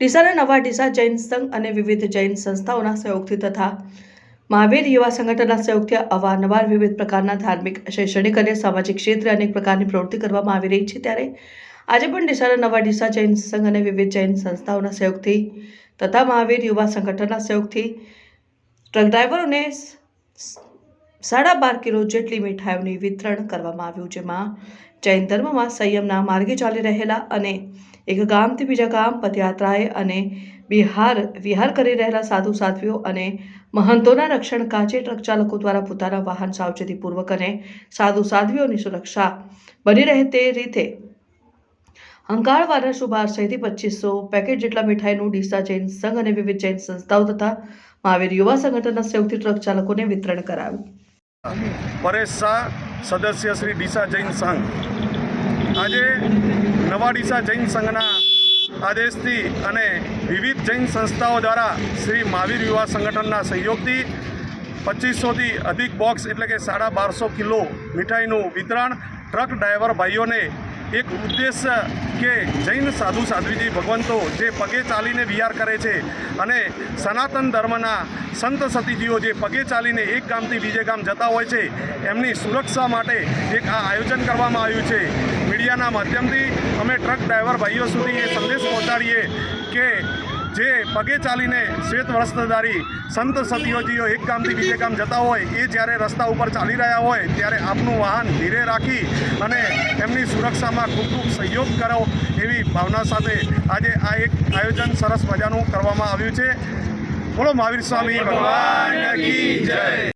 ડીસાના નવા ડીસા જૈન સંઘ અને વિવિધ જૈન સંસ્થાઓના સહયોગથી તથા મહાવીર યુવા સંગઠનના સહયોગથી અવારનવાર વિવિધ પ્રકારના ધાર્મિક, શૈક્ષણિક અને સામાજિક ક્ષેત્રે અનેક પ્રકારની પ્રવૃત્તિ કરવામાં આવી રહી છે. ત્યારે આજે પણ ડીસાના નવા ડીસા જૈન સંઘ અને વિવિધ જૈન સંસ્થાઓના સહયોગથી તથા મહાવીર યુવા સંગઠનના સહયોગથી ટ્રક ડ્રાઈવરોને સાડા બાર કિલો જેટલી મીઠાઈઓની વિતરણ કરવામાં આવ્યું, જેમાં જૈન ધર્મમાં સંયમના માર્ગે ચાલી રહેલા અને એક ગામથી બીજા ગામ પદયાત્રાએ અને બિહાર વિહાર કરી રહેલા સાધુ સાધ્વીઓ અને મહંતોના રક્ષણ કાચે ટ્રક ચાલકો દ્વારા પોતાના વાહન સાવચેતીપૂર્વક અને સાધુ સાધ્વીઓની સુરક્ષા બની રહે તે રીતે હંકાળવાના શુભારશયથી પચીસો પેકેટ જેટલા મીઠાઈનું ડીસા જૈન સંઘ અને વિવિધ જૈન સંસ્થાઓ તથા મહાવીર યુવા સંગઠનના સહયોગથી ટ્રક ચાલકોને વિતરણ કરાવ્યું પરેશ શાહ, સદસ્ય શ્રી ડીસા જૈન સંઘ. આજે નવા ડીસા જૈન સંઘના આદેશથી અને વિવિધ જૈન સંસ્થાઓ દ્વારા શ્રી મહાવીર યુવા સંગઠનના સહયોગથી પચીસોથી અધિક બોક્સ એટલે કે સાડા બારસો કિલો મીઠાઈનું વિતરણ ટ્રક ડ્રાઈવર ભાઈઓને એક ઉદ્દેશ્ય કે જૈન સાધુ સાધ્વીજી ભગવંતો જે પગે ચાલીને વિહાર કરે છે અને સનાતન ધર્મના સંત સતીજીઓ જે પગે ચાલીને એક ગામથી બીજે ગામ જતા હોય છે, એમની સુરક્ષા માટે એક આ આયોજન કરવામાં આવ્યું છે. મીડિયાના માધ્યમથી અમે ટ્રક ડ્રાઈવર ભાઈઓ સુધી એ સંદેશ પહોંચાડીએ કે જે પગે ચાલીને શ્વેત વસ્ત્રધારી સંત સતીઓજીઓ એક ગામથી બીજે ગામ જતા હોય, એ જ્યારે રસ્તા ઉપર ચાલી રહ્યા હોય, ત્યારે આપનું વાહન ધીરે રાખી અને એમની સુરક્ષામાં ખૂબ ખૂબ સહયોગ કરો એવી ભાવના સાથે આજે આ એક આયોજન સરસ મજાનું કરવામાં આવ્યું છે. બોલો મહાવીર સ્વામી, ભગવાન જય.